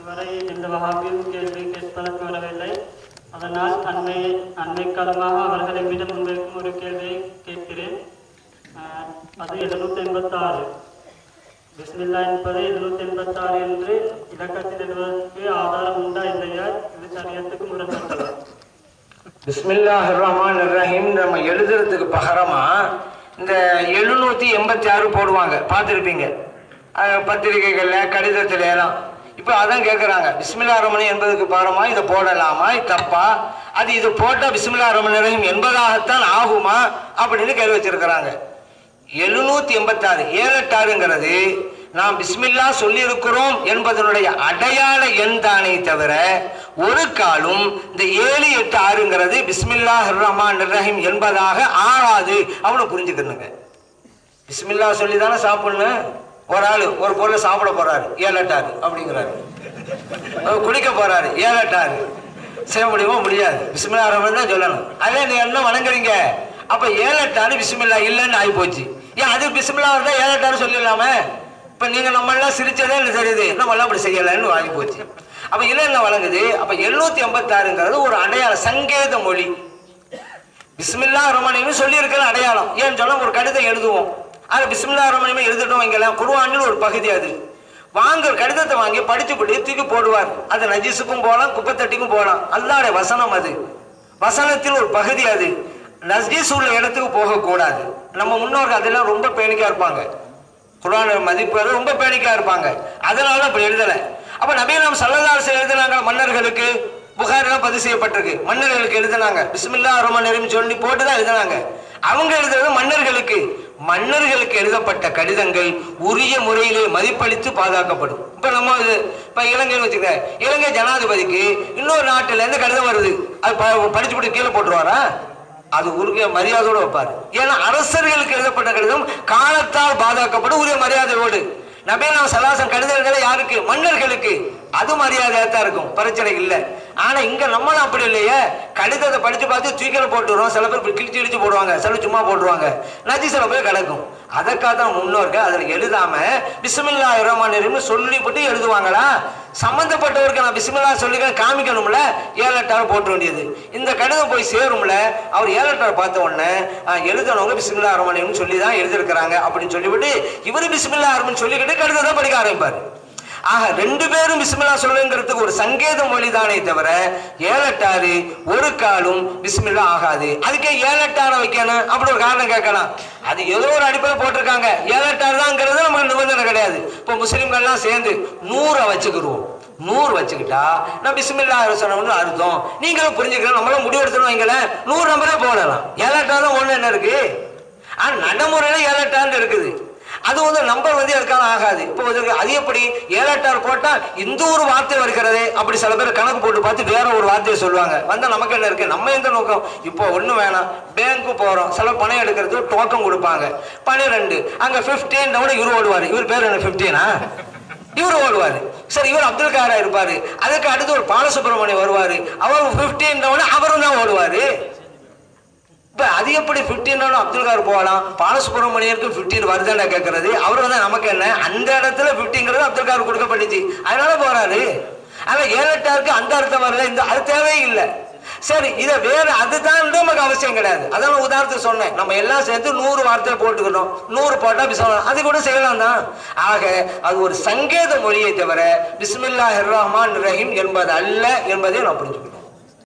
இதுவரை எந்த வகாபியும் கேள்வி கேட்பதற்கு வரவில்லை. அதனால் அன்னை அன்னை காலமாக அவர்களை மீது முன்வைக்கும் ஒரு கேள்வியை கேட்கிறேன். ஆஹ், அது எழுநூத்தி எண்பத்தாறு பிஸ்மில்லா என்பது எழுநூத்தி எண்பத்தாறு என்று இலக்கத்தில் எழுவதற்கு ஆதாரம் உண்டா இல்லையா? இது சரியத்துக்கு முரண்பட்டது பிஸ்மில்லாஹ் ரஹ்மான் ரஹீம் நம்ம எழுதுறதுக்கு பகரமா இந்த எழுநூத்தி எண்பத்தி ஆறு போடுவாங்க. பார்த்துருப்பீங்க. பத்திரிகைகள்ல கடிதத்துல எல்லாம் இப்போ அதான் கேட்குறாங்க பிஸ்மில்லா ரமணி என்பதுக்கு பாரமா இதை போடலாமா? தப்பா? அது இது போட்டால் பிஸ்மில்லா ரமணரையும் என்பதாகத்தான் ஆகுமா? அப்படின்னு கேள்வி வச்சிருக்கிறாங்க. எழுநூத்தி எண்பத்தாறு ஏழெட்டாறுங்கிறது நாம் பிஸ்மில்லா சொல்லியிருக்கிறோம் என்பதனுடைய அடையாள எண் தானே தவிர ஒரு காலும் இந்த ஏழு எட்டு ஆறுங்கிறது பிஸ்மில்லா ரஹ்மான் ரஹீம் என்பதாக ஆகாது. அவனு புரிஞ்சுக்கணுங்க. பிஸ்மில்லா சொல்லி தானே சாப்பிடணும்? ஒரு ஆள் ஒரு பொருளை சாப்பிட போறாரு. ஏழட்டாரு அப்படிங்கிறாரு. குளிக்க போறாரு. ஏழட்டாரு செய்ய முடியுமா? முடியாது. பிஸ்மில்லா ரஹ்மான் தான் சொல்லணும். அதே நீ என்ன வணங்குறீங்க. அப்ப ஏழட்டாரு பிஸ்மில்லா இல்லைன்னு ஆகி போச்சு ஏன் அது பிஸ்மில்லா இருந்தா ஏழட்டாரு சொல்லிடலாமே? இப்ப நீங்க நம்ம எல்லாம் சிரிச்சதே என்ன தெரியுது. நம்ம எல்லாம் அப்படி செய்யலைன்னு வாங்கி போச்சு அப்ப இல்லை என்ன வழங்குது? அப்ப எழுநூத்தி எண்பத்தாறுங்கிறது ஒரு அடையாள சங்கேத மொழி. பிஸ்மில்லா ரமணின்னு சொல்லி இருக்கிற அடையாளம். ஏன்னு சொன்னா ஒரு கடிதம் எழுதுவோம். அது பிஸ்மில்லா ரமணியுமே எழுதிட்டோம் வைங்களேன். குருவானில் ஒரு பகுதி அது. வாங்க கடிதத்தை வாங்கி படித்து படிச்சுப்படி தூக்கி போடுவார். அது நஜிஸுக்கும் போகலாம் குப்பைத்தட்டிக்கும் போகலாம். அல்லாட வசனம் அது. வசனத்தில் ஒரு பகுதி அது. நஜீஸ் உள்ள இடத்துக்கு போகக்கூடாது. நம்ம முன்னோர்கள் அதெல்லாம் ரொம்ப பேணிக்கா இருப்பாங்க. குரான மதிப்பு ரொம்ப பேணிக்கா இருப்பாங்க. அதனால அப்படி எழுதலை. அப்போ நபீனம் சல்லதாசு எழுதினாங்க மன்னர்களுக்கு புகாரெல்லாம் பதிவு செய்யப்பட்டிருக்கு. மன்னர்களுக்கு எழுதினாங்க. பிஸ்மில்லா ரஹ்மான் சொல்லி போட்டு தான் எழுதினாங்க. அவங்க எழுதுறது மன்னர்களுக்கு. மன்னர்களுக்கு எழுதப்பட்ட கடிதங்கள் உரிய முறையிலே மதிப்பளித்து பாதுகாக்கப்படும். இப்ப நம்ம இது இப்ப இலங்கைன்னு வச்சுக்க இலங்கை ஜனாதிபதிக்கு இன்னொரு நாட்டுல இருந்து கடிதம் வருது. அது ப- படிச்சு போட்டு கீழே போட்டுருவாரா? அது உரிய மரியாதையோடு வைப்பார். ஏன்னா அரசர்களுக்கு எழுதப்பட்ட கடிதம் காலத்தால் பாதுகாக்கப்படும் உரிய மரியாதையோடு. நபீனா சலாசன் கடிதங்களை யாருக்கு? மன்னர்களுக்கு. அது மரியாதையா தான் இருக்கும். பிரச்சனை இல்லை. ஆனா இங்க நம்மளும் அப்படி இல்லையே. கடிதத்தை படிச்சு பார்த்து தூக்கில போட்டுருவோம் சில பேர் கிழிச்சு கிழிச்சு போடுவாங்க. சில சும்மா போட்டுருவாங்க. நச்சு சில பேர் கிடக்கும். அதற்காக தான் முன்னோர்கள் அதில் எழுதாம பிஸ்மில்லா ரஹ்மான் சொல்லிவிட்டு எழுதுவாங்களா? சம்பந்தப்பட்டவருக்கு நான் பிஸ்மில்லா சொல்லி காமிக்கணும்ல. ஏழெட்டாறு போட்ட வேண்டியது. இந்த கடிதம் போய் சேரும்ல. அவர் ஏழட்டாவை பார்த்த உடனே எழுதணவங்க பிஸ்மில்லா ரஹ்மான் சொல்லி தான் எழுதியிருக்கிறாங்க. அப்படின்னு சொல்லிவிட்டு இவர் பிஸ்மில்லா ரஹ்மான் சொல்லிக்கிட்டு கடிதத்தை படிக்க ஆரம்பிப்பார். ஆக ரெண்டு பேரும் பிஸ்மில்லா சொல்லுங்கிறதுக்கு ஒரு சங்கேத மொழி தானே தவிர ஏழெட்டாறு ஒரு காலும் பிஸ்மில்லா ஆகாது. அதுக்கே ஏழெட்டாறு வைக்கணும். அப்படி ஒரு காரணம் கேட்கலாம். அது ஏதோ ஒரு அடிப்படையில் போட்டிருக்காங்க. ஏழட்டாறு தான்ங்கிறது நம்ம நிபந்தனை கிடையாது. இப்போ முஸ்லீம்கள்லாம் சேர்ந்து நூறை வச்சுக்கிடுவோம் நூறு வச்சுக்கிட்டா நான் பிஸ்மில்லா சொன்னோம்னு அர்த்தம். நீங்களும் புரிஞ்சுக்கலாம் நம்மளும் முடிவெடுத்தணும் வைங்களேன். நூறு நம்பரே போடலாம். ஏழெட்டாறு தான் ஒன்று என்ன இருக்கு? ஆனால் நடைமுறையில ஏழெட்டாண்டு இருக்குது. அது வந்து நம்பர் வந்து அதுக்கான ஆகாது. இப்போ வந்து அது எப்படி? ஏழெட்டாறு போட்டால் இந்த ஒரு வார்த்தை வருகிறதே அப்படி சில பேர் கணக்கு போட்டு பார்த்து வேற ஒரு வார்த்தையை சொல்லுவாங்க. வந்தால் நமக்கு என்ன இருக்கு? நம்ம எந்த நோக்கம்? இப்போ ஒன்றும் வேணாம். பேங்க்கு போகிறோம் சில பணம் எடுக்கிறது டோக்கன் கொடுப்பாங்க. பன்னிரெண்டு அங்கே ஃபிஃப்டீன் கூட இவர் ஓடுவார். இவர் பேர் என்ன? ஃபிஃப்டீனா இவர் ஓடுவார். சரி இவர் அப்துல் காரா இருப்பார். அதுக்கு அடுத்து ஒரு பாலசுப்ரமணியம் வருவார். அவர் பிப்டீன் அவரும் தான் ஓடுவார். இப்போ அது எப்படி பிப்டீன் அப்துல் கார் போகலாம்? பாலசுப்ரமணியருக்கு ஃபிஃப்டீன் வருதாண்டா கேட்கறது அவர் வந்து நமக்கு என்ன? அந்த இடத்துல ஃபிஃப்டிங்கிறது அப்துல் கார் கொடுக்கப்பட்டுச்சு. அதனால போறாரு. ஆனால் ஏழெட்டாருக்கு அந்த அர்த்தம் வரல. இந்த அது தேவையே இல்லை சரி இதை வேற அதுதான் நமக்கு அவசியம் கிடையாது. அதான் உதாரணத்துக்கு சொன்னேன். நம்ம எல்லாம் சேர்த்து நூறு வார்த்தை போட்டுக்கணும். நூறு போட்டா பிஸ்மில்லா அது கூட செய்யலாம் தான். ஆக அது ஒரு சங்கேத மொழியை தவிர பிஸ்மில்லாஹிர் ரஹ்மான் ரஹீம் என்பது அல்ல என்பதை நான் புரிஞ்சுக்கணும்.